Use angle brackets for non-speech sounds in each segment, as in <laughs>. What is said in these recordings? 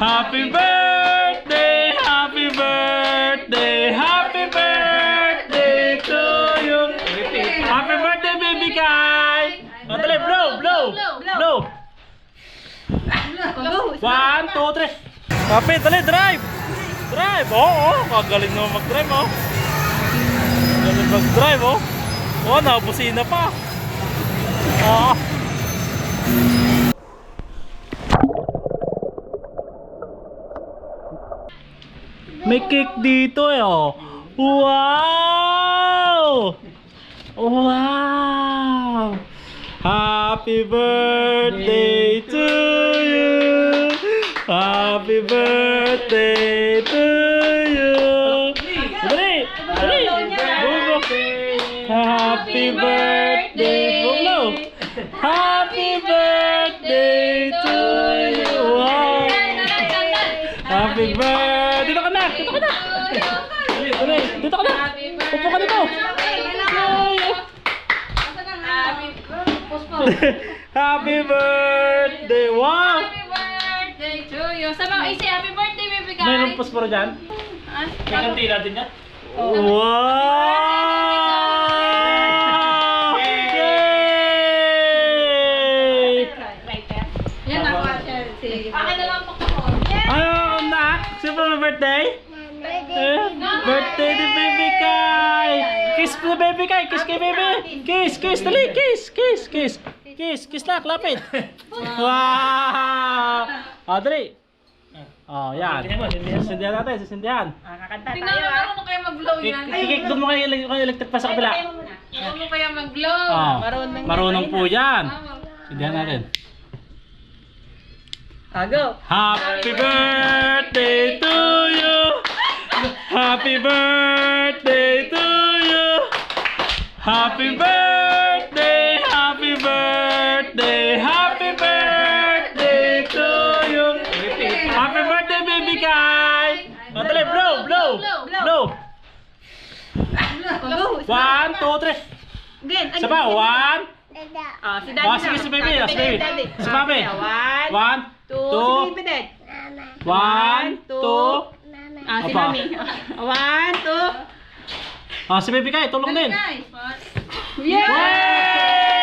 Happy birthday, happy birthday, happy birthday to you. Happy birthday, baby Kai. O, dali, blow, blow, blow. One, two, three. Happy, dali, drive. Drive, oo, oh, kagaling naman mag-drive, oh. Galing mag-drive, oh. Oh, nabusina pa. Ah. May cake dito eh, oh. Wow! Wow! Happy birthday to you! Happy birthday to <laughs> Happy birthday! Wow! Sa mga isi, happy birthday, baby guy. Mayroong posporo dyan? Ah, May kantina din yan? Wow! Yay! Yan ako, si... Akin na lang po ko. Ano na? Sino mo birthday? Birthday ni Baby Kai! Kiss mo Baby Kai! Kiss kay Baby! Kiss! Kiss! Dali! Kiss! Kiss! Kiss! Kiss! Kiss na! Lapit! <laughs> Wow! Ah, dali! Oh, yan. Sisindihan natin, sisindihan. Tingnan mo naman kung kaya mag-blow yan. Kikik doon mo kayo kayo electric pa sa kabila. Tingnan mo kaya mag-blow. Oh, marunong po yan. Sindihan natin. Ago. Happy birthday to you. Happy birthday to you. Happy birthday, One, two, three. Again. Isa pa, one. Oh, si Oh, sige, si baby, oh, si baby. Si baby. One, One, two, two, si baby dad. <laughs> one, two. Ah, si Apa? mami. One, two. Ah, si baby Kai, tulong din. Yay!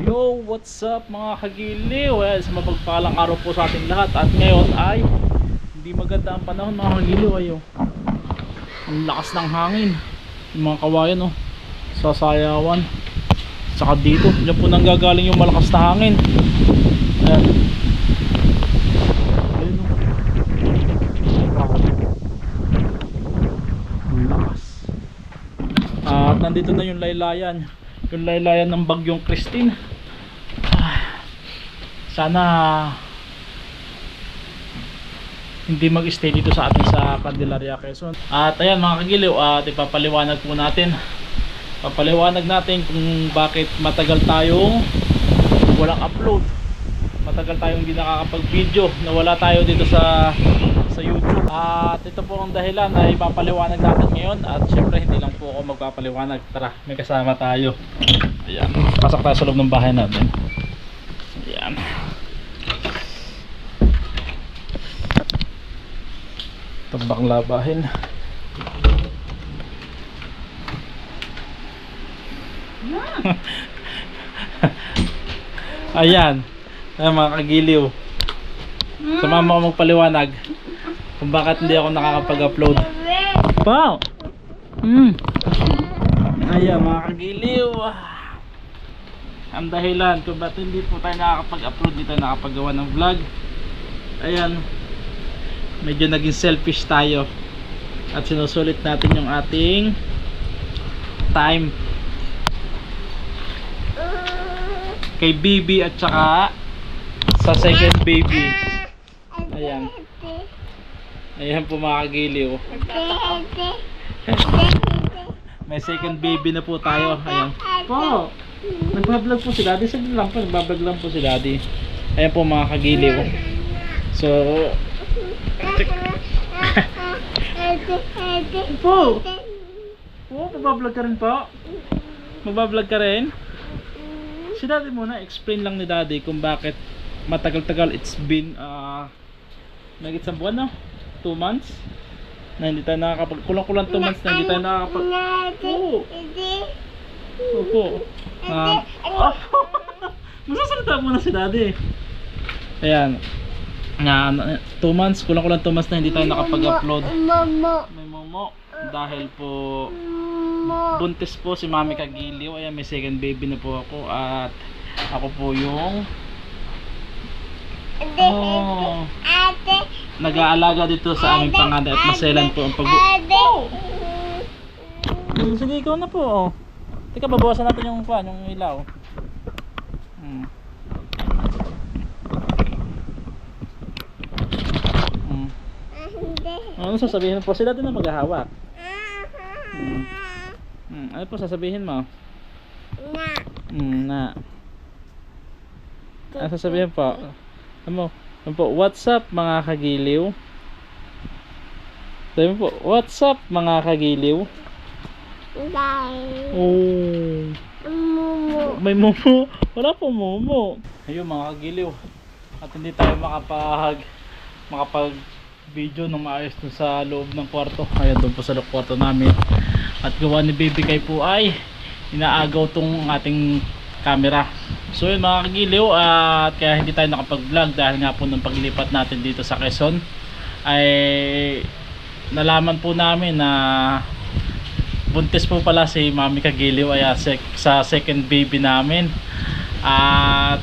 Yo, what's up mga kagiliw? Well, sa mapagpalang araw po sa ating lahat at ngayon ay hindi maganda ang panahon mga kagiliw ayo. Ang lakas ng hangin. Yung mga kawayan oh, sasayawan. Saka dito, diyan po nanggagaling yung malakas na hangin. Ayan. Oh. At nandito na yung laylayan. Yung laylayan ng bagyong Christine. Ah, Sana hindi mag-stay dito sa atin sa Candelaria, Quezon. At ayan mga kagiliw, at ipapaliwanag po natin. Papaliwanag natin kung bakit matagal tayong walang upload. Matagal tayong hindi nakakapag-video na wala tayo dito sa sa YouTube. At ito po ang dahilan na ipapaliwanag natin ngayon at syempre hindi lang po ako magpapaliwanag. Tara, may kasama tayo. Ayan, pasok tayo sa loob ng bahay natin. Ayan. Tabang labahin. <laughs> Ayan. Ayan mga kagiliw. Sumama ko magpaliwanag kung bakit hindi ako nakakapag-upload. Wow! Hmm. Ayan mga kagiliw. Ang dahilan kung bakit hindi po tayo nakakapag-upload, hindi tayo nakapagawa ng vlog. Ayan. Medyo naging selfish tayo. At sinusulit natin yung ating time kay baby at saka sa second baby. Ayan. Ayan po mga kagiliw. May second baby na po tayo. Ayan. Po. Nagbablog po si daddy. Saglit lang po. Nagbablog lang po si daddy. Ayan po mga kagiliw. So, <laughs> po. Oo, magbablog ka rin po. Magbablog ka rin. Si daddy muna, explain lang ni daddy kung bakit matagal-tagal it's been uh, nagit sa buwan no? 2 months na hindi tayo nakakapag kulang-kulang 2 months na hindi tayo nakakapag Oo. Opo. Um, <laughs> opo. Masasalita muna si daddy. Ayan. Na 2 months, kulang-kulang 2 months na hindi tayo nakapag-upload. May momo. Dahil po buntis po si Mami Kagiliw. Ayan, may second baby na po ako. At ako po yung oh, nag-aalaga dito sa aming panganay at maselan po ang pag Hmm, Sige, ikaw na po. Oh. Teka, babawasan natin yung fan, yung ilaw. Hmm. Hmm. Ano sasabihin po? Sila din na maghahawak. Hmm. Hmm. Ano po sasabihin mo? Hmm, na. Ano sasabihin po? Ano? Ano po? What's up mga kagiliw? Sabi po, what's up mga kagiliw? Oh. May momo. Wala po momo. Ayun mga kagiliw. At hindi tayo makapag makapag video ng maayos dun sa loob ng kwarto. Ayan doon po sa loob kwarto namin. At gawa ni Baby Kai po ay inaagaw tong ating camera. So yun mga kagiliw at kaya hindi tayo nakapag-vlog dahil nga po nung paglipat natin dito sa Quezon ay nalaman po namin na buntis po pala si Mami Kagiliw ay ah, sa second baby namin. At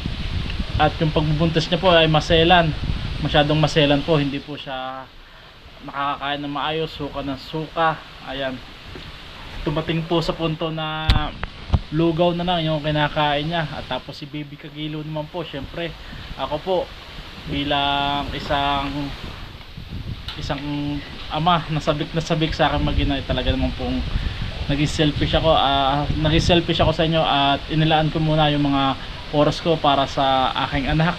at yung pagbubuntis niya po ay maselan. Masyadong maselan po hindi po siya nakakakain ng maayos suka ng suka. Ayan. Tumating po sa punto na lugaw na lang yung kinakain niya. At tapos si baby Kagiliw naman po syempre. Ako po bilang isang isang ama nasabik na sabik sa akin magina talaga naman pong naging selfish ako. Ah naging selfish ako sa inyo at inilaan ko muna yung mga oras ko para sa aking anak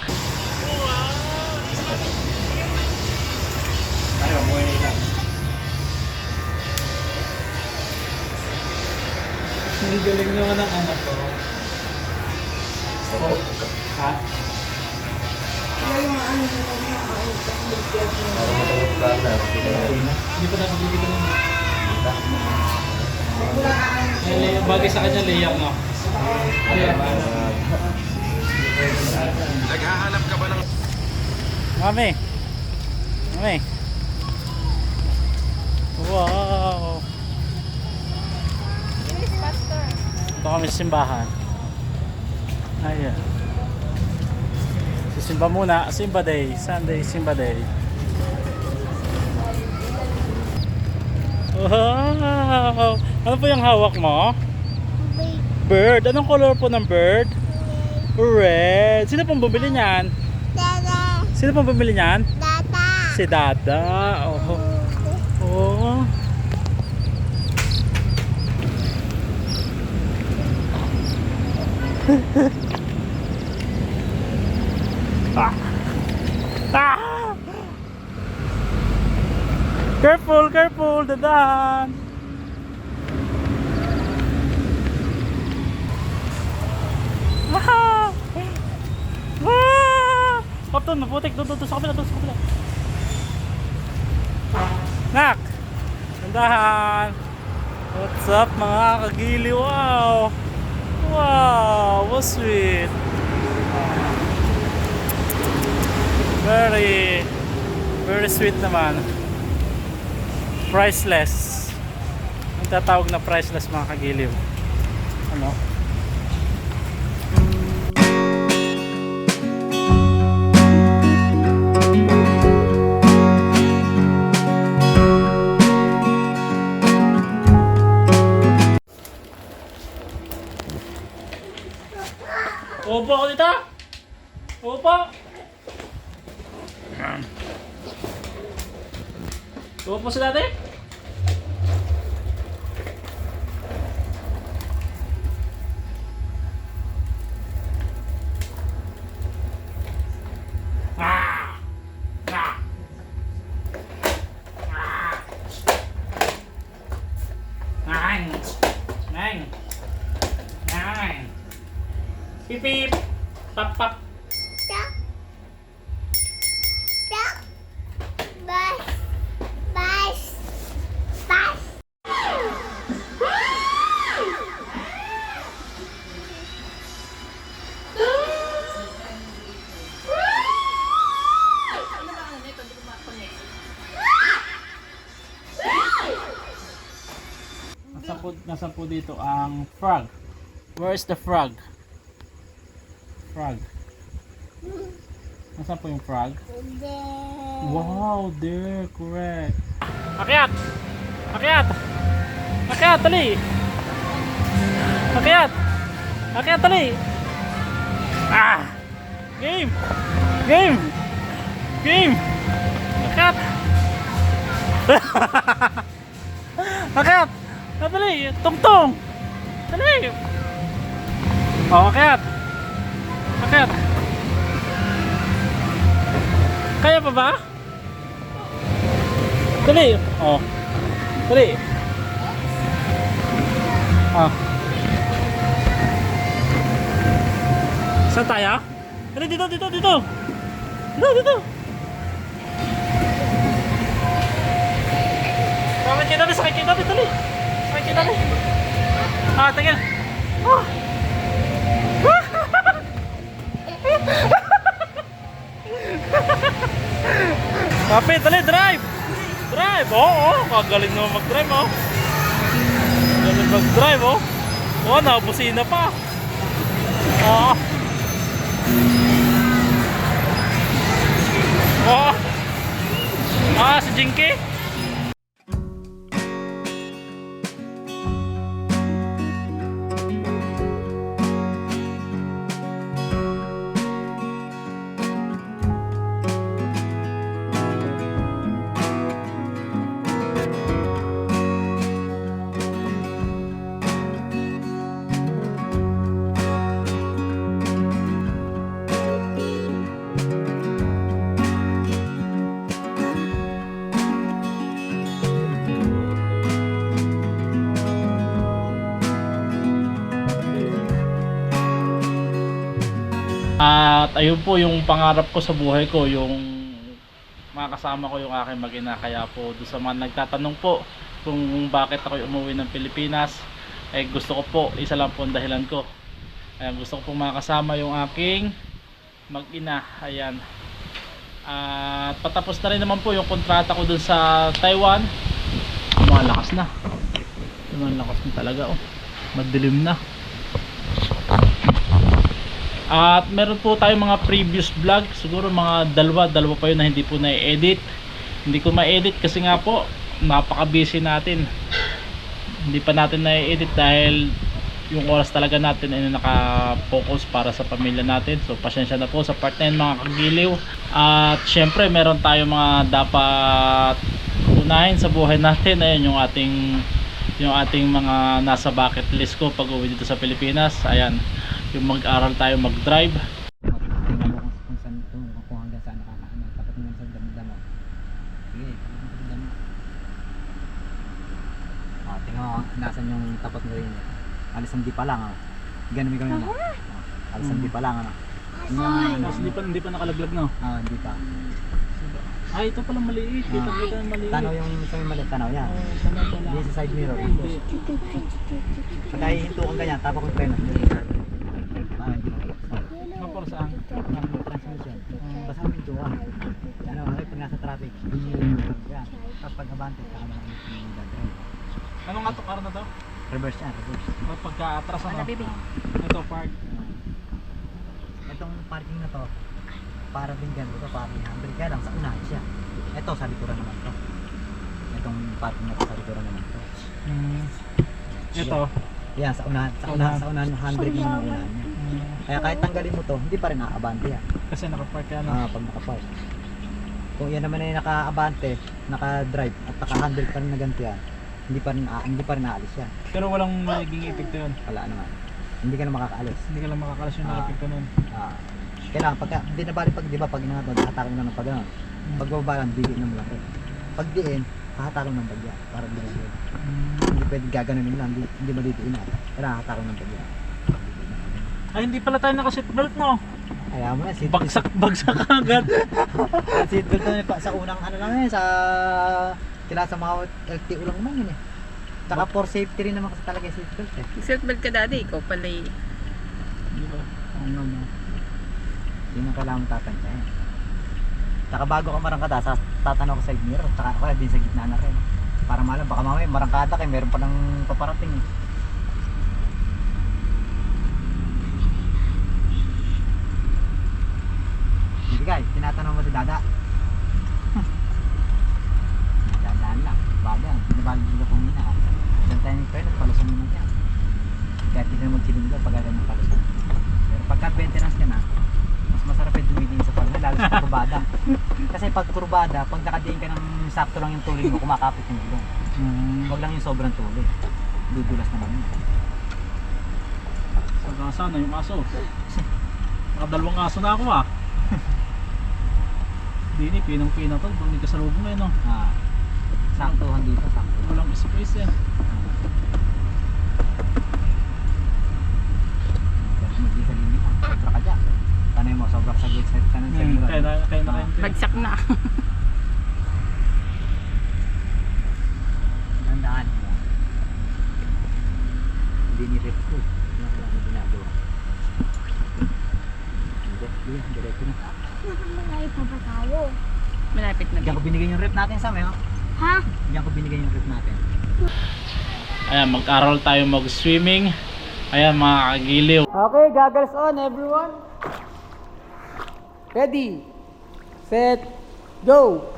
Ang galing naman ng anak ko. Ha? Hindi pa nakabibigyan ng Eh, bagay sa kanya layer no. Naghahanap ka ba ng Mami. Mami. Wow. Ito kami sa simbahan. Ayan. Sisimba muna. Simba day. Sunday, Simba day. Wow! Ano po yung hawak mo? Bird. Anong color po ng bird? Red. Sino pong bumili niyan? Sino pong bumili niyan? Si Dada. Oh. Oh. Ah. Ah. Careful, careful, dadaan. Ah! Ah! Up doon, maputik. Doon, doon, sa kabila, doon sa kabila. Nak! Tandahan! What's up mga kagili? Wow! Wow! What sweet! Very, very sweet naman. Priceless. Ang tatawag na priceless mga kagiliw. Ano? นั่งนั่งนั่งปี๊บปั๊บปั๊บ nasaan po dito ang frog? Where is the frog? Frog. Nasaan po yung frog? Wow, there, correct. Akyat! Akyat! Akyat, tali! Akyat! Akyat, tali! Ah! Game! Game! Game! Akyat! <laughs> Akyat! Ah, Dali! Tungtong! Dali! Oh, akyat! Akyat! Kaya pa ba? Dali! Oh. Dali! Ah. Saan tayo? Dali, dito, dito, dito! Dito, dito! Sakit kita sakit kita dali, dali! Kita dali! Ah, tingin! Oh! <laughs> Kapit, dali, drive! Drive! Oh, oh, kagaling naman mag-drive, oh. Galing mag-drive, oh. Oh, nabusina pa. Oo. Oh. Ah, si Jinky. Ayun po yung pangarap ko sa buhay ko, yung makasama ko yung aking mag-ina. Kaya po doon sa mga nagtatanong po kung bakit ako umuwi ng Pilipinas, eh gusto ko po, isa lang po ang dahilan ko. Ayan, gusto ko po makasama yung aking mag-ina. Ayan. At patapos na rin naman po yung kontrata ko dun sa Taiwan. Lumalakas na. Lumalakas na talaga oh. Madilim na. At meron po tayong mga previous vlog, siguro mga dalawa, dalawa pa yun na hindi po na-edit. Hindi ko ma-edit kasi nga po, napaka-busy natin. Hindi pa natin na-edit dahil yung oras talaga natin ay naka-focus para sa pamilya natin. So pasensya na po sa part na yun mga kagiliw. At syempre meron tayong mga dapat unahin sa buhay natin. Ayun yung ating yung ating mga nasa bucket list ko pag uwi dito sa Pilipinas. Ayan, yung mag-aral tayo mag-drive. Tingnan mo kung, saan kung, kung hanggang saan nakakaano. Tapat mo sa. Sige, tapat mo. Oh, tingnan mo nasan yung tapat mo rin. Alisan di pa lang. Oh. Ganun mo ganun. Oh. Alisan di pa lang. Ano. Hindi pa, hindi pa nakalaglag no? Ah, di pa. Ay, ito pala maliit. Kita Ah. kita maliit. Tanaw yung sa may maliit tanaw yan. Oh, pala. Hindi sa side mirror. Hindi. Pagka hihinto kang ganyan, tapak ko tren. Ah, hindi mo. Oh. Ang transmission. Basta ang pinto ah. Ano, ay pag nasa traffic, yan. Tapos pag abante, saka naman yung drive. Ano nga itong car na to? Reverse yan, reverse. O, Pagka-atras ano? Wala, baby. Ito, park. Itong parking na to, para din ganito to, parking handle. Kaya lang, sa unahan siya. Ito, sa likuran naman to. Itong parking na to, sa likuran naman to. Hmm. Ito. Yan, sa unahan, sa unahan, sa unahan, handbrake ang unahan niya. Hmm. Kaya kahit tanggalin mo to, hindi pa rin aabante yan. Kasi nakapark ka na. Ah, pag nakapark. Kung yan naman ay naka-abante, naka-drive, at naka-handle pa rin na ganito yan, hindi pa rin, hindi pa rin aalis yan. Pero walang magiging epekto yun. Wala naman. Hindi ka na makakaalis. Hindi ka lang makakalas yung Ah. epekto nun. Ah. Kailangan pagka, hindi na bali pag, di ba, pag inangat mo, hatakin mo ng pag ano. Pag bababa lang, bigyan na mo lang. Pag diin, hahatakin ng bagya. Para di na Hmm. Hindi pwede gaganunin lang, hindi, hindi madidiin na. Kailangan hatakin ng bagya. Ay, hindi pala tayo naka-seatbelt no. Kaya mo na, seat Bagsak, bagsak agad. <laughs> seatbelt na pa sa unang ano lang yun, sa kila sa mga LTO lang naman yun eh. Tsaka for safety rin naman kasi talaga yung seatbelt eh. Seatbelt ka dati, ikaw pala eh. Di ba? Oo nga, no. Yun ang kailangan tatansya eh. Tsaka bago ka marangkada, sa tatanaw ka sa mirror, tsaka ako din sa gitna na rin. Para malam, baka mamaya marangkada kayo, meron pa ng paparating eh. Hindi guys, tinatanong mo si Dada. Dadaan lang, bada, binabalik ko kumina. Isang tayo ng pwede, palusan mo na yan. Kahit hindi na magsiling ka, pag ng palusan. Pero pagka veterans ka na, mas masarap yung dumidiin sa pagka, lalo sa kurbada. Kasi pag kurbada, pag nakadiin ka ng sakto lang yung tuloy mo, kumakapit yung gulong. Hmm. Huwag lang yung sobrang tuloy. Dudulas naman yun. Sagasa na yung aso. Nakadalawang aso na ako ah. <laughs> Hindi ni, pinang-pinang to. Bumili ka sa loob mo eh no. Ah, saktuhan dito, sakto. Walang space eh. Sobra ka dyan. Paano mo, sobra sa gate side ka ng Hmm, kaya na, kaya na kayo. Bagsak na. <laughs> Dandaan mo. Hindi ni rep ko. Yan lang yung ginagawa. Hindi, hindi, diretso na. Nakamalayay pa ba tayo? Malapit na Diyan ko binigay yung rep natin sa oh. Ha? Diyan ko binigay yung rep natin. Ayan, mag-aral tayo mag-swimming. Ayan, mga kagiliw. Okay, goggles on everyone. Ready, set, go.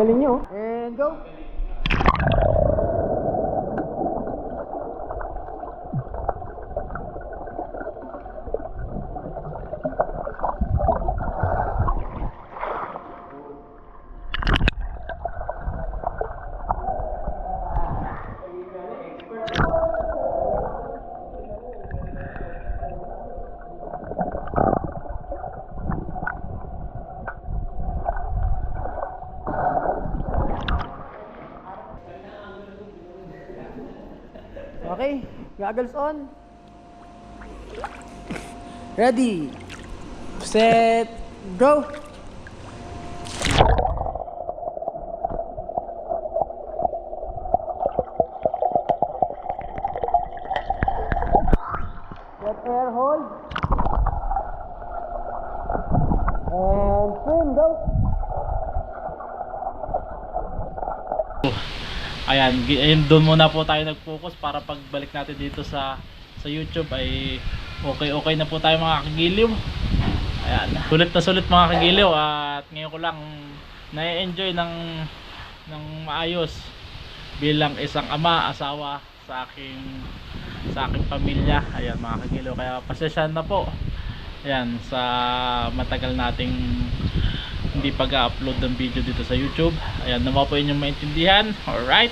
Gagaling nyo. Goggles on. Ready, set, go. Let air hold. And swim, go. Ayan, ayun, doon muna po tayo nag-focus para pagbalik natin dito sa sa YouTube ay okay okay na po tayo mga kagiliw. Ayan, sulit na sulit mga kagiliw at ngayon ko lang na-enjoy ng ng maayos bilang isang ama, asawa sa aking sa aking pamilya. Ayan mga kagiliw, kaya pasensyahan na po. Ayan, sa matagal nating hindi pag-upload ng video dito sa YouTube. Ayan, naman po inyong maintindihan. Alright.